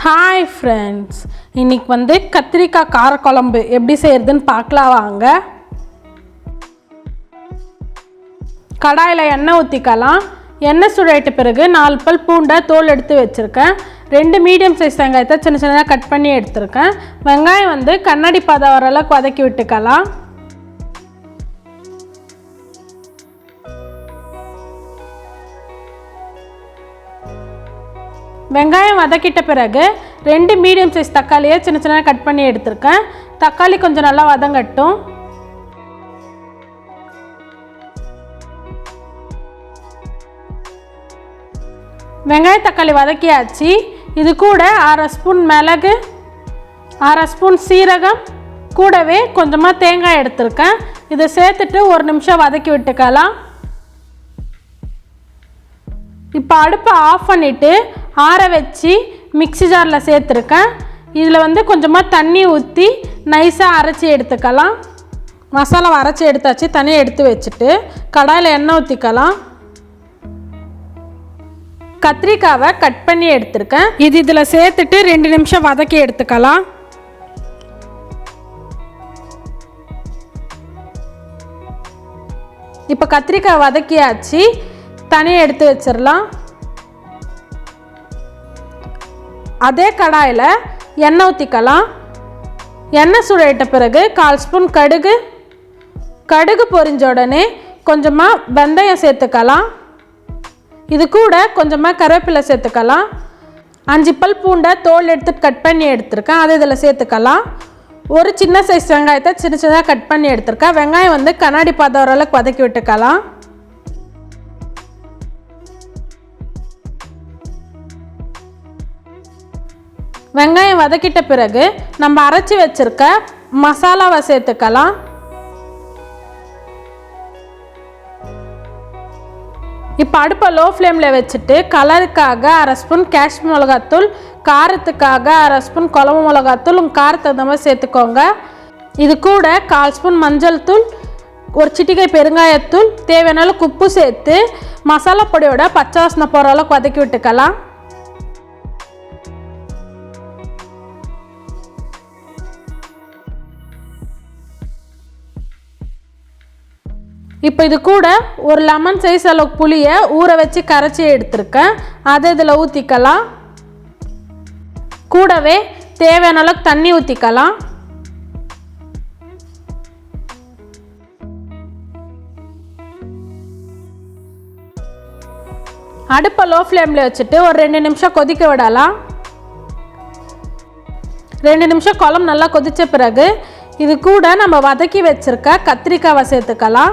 Hi friends இன்னைக்கு வந்து கத்திரிக்காய் காரக்குழம்பு எப்படி செய்கிறதுன்னு பார்க்கலாம் வாங்க. கடாயில் எண்ணெய் ஊற்றிக்கலாம் எண்ணெய் சுடாயிட்ட பிறகு நாலு பல் பூண்டை தோல் எடுத்து வச்சுருக்கேன். ரெண்டு மீடியம் சைஸ் வெங்காயத்தை சின்ன சின்னதாக கட் பண்ணி எடுத்திருக்கேன். வெங்காயம் வந்து கண்ணாடி பாதை வர வதக்கி விட்டுக்கலாம். வெங்காயம் வதக்கிட்ட பிறகு ரெண்டு மீடியம் சைஸ் தக்காளியை சின்ன சின்னதாக கட் பண்ணி எடுத்திருக்கேன். தக்காளி கொஞ்சம் நல்லா வதங்கட்டும். வெங்காய தக்காளி வதக்கியாச்சு. இது கூட அரை ஸ்பூன் மிளகு அரை ஸ்பூன் சீரகம் கூடவே கொஞ்சமாக தேங்காய் எடுத்திருக்கேன். இதை சேர்த்துட்டு ஒரு நிமிஷம் வதக்கி விட்டுக்கலாம். இப்போ அடுப்பை ஆஃப் பண்ணிவிட்டு ஆற வச்சு மிக்ஸி ஜாரில் சேர்த்துருக்கேன். இதில் வந்து கொஞ்சமாக தண்ணி ஊற்றி நைஸாக அரைச்சி எடுத்துக்கலாம். மசாலாவை அரைச்சி எடுத்தாச்சு தனியாக எடுத்து வச்சுட்டு கடாயில் எண்ணெய் ஊற்றிக்கலாம் கத்திரிக்காவை கட் பண்ணி எடுத்திருக்கேன். இது இதில் சேர்த்துட்டு ரெண்டு நிமிஷம் வதக்கி எடுத்துக்கலாம். இப்போ கத்திரிக்காய் வதக்கியாச்சு தனியாக எடுத்து வச்சிடலாம். அதே கடாயில் எண்ணெய் ஊற்றிக்கலாம் எண்ணெய் சுடையிட்ட பிறகு கால் ஸ்பூன் கடுகு. கடுகு பொரிஞ்ச உடனே கொஞ்சமாக வெந்தயம் சேர்த்துக்கலாம். இது கூட கொஞ்சமாக கருவேப்பிலை சேர்த்துக்கலாம். அஞ்சு பல் பூண்டை தோல் எடுத்து கட் பண்ணி எடுத்திருக்கேன். அதை இதில் சேர்த்துக்கலாம். ஒரு சின்ன சைஸ் வெங்காயத்தை சின்ன சின்னதாக கட் பண்ணி எடுத்திருக்கேன். வெங்காயம் வந்து கண்ணாடி பாத ஓரளவுக்கு வதக்கி விட்டுக்கலாம். வெங்காயம் வதக்கிட்ட பிறகு நம்ம அரைச்சி வச்சிருக்க மசாலாவை சேர்த்துக்கலாம். இப்போ அடுப்பை லோ ஃப்ளேமில் வச்சுட்டு கலருக்காக அரை ஸ்பூன் காஷ்மீர் மிளகாத்தூள் காரத்துக்காக அரை ஸ்பூன் குழம்பு மிளகாத்தூள் உங்கள் காரத்தை தகுந்த மாதிரி சேர்த்துக்கோங்க. இது கூட கால் ஸ்பூன் மஞ்சள் தூள் ஒரு சிட்டிகை பெருங்காயத்தூள் தேவையான உப்பு சேர்த்து மசாலா பொடியோட பச்சை வாசனை போகிற அளவுக்கு வதக்கி விட்டுக்கலாம். இப்போ இது கூட ஒரு லெமன் சைஸ் அளவுக்கு புளியை ஊற வச்சு கரைச்சி எடுத்திருக்கேன். அதை இதில் ஊற்றிக்கலாம் கூடவே தேவையான அளவுக்கு தண்ணி ஊற்றிக்கலாம் அடுப்பை லோ ஃப்ளேமில் வச்சுட்டு ஒரு ரெண்டு நிமிஷம் கொதிக்க விடலாம். ரெண்டு நிமிஷம் குழம்பு நல்லா கொதித்த பிறகு இது கூட நம்ம வதக்கி வச்சுருக்க கத்திரிக்காவை சேர்த்துக்கலாம்.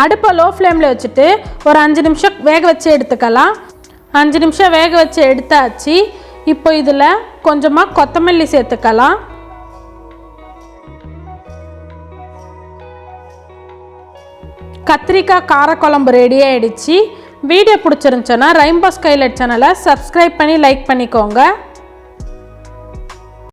அடுப்பை லோ ஃப்ளேமில் வச்சுட்டு ஒரு அஞ்சு நிமிஷம் வேக வச்சு எடுத்துக்கலாம். அஞ்சு நிமிஷம் வேக வச்சு எடுத்தாச்சு. இப்போ இதில் கொஞ்சமாக கொத்தமல்லி சேர்த்துக்கலாம். கத்திரிக்காய் காரக்குழம்பு ரெடி ஆகிடுச்சு வீடியோ பிடிச்சிருந்துச்சுன்னா ரெயின்போ ஸ்கைலைட் சேனலை சப்ஸ்கிரைப் பண்ணி லைக் பண்ணிக்கோங்க.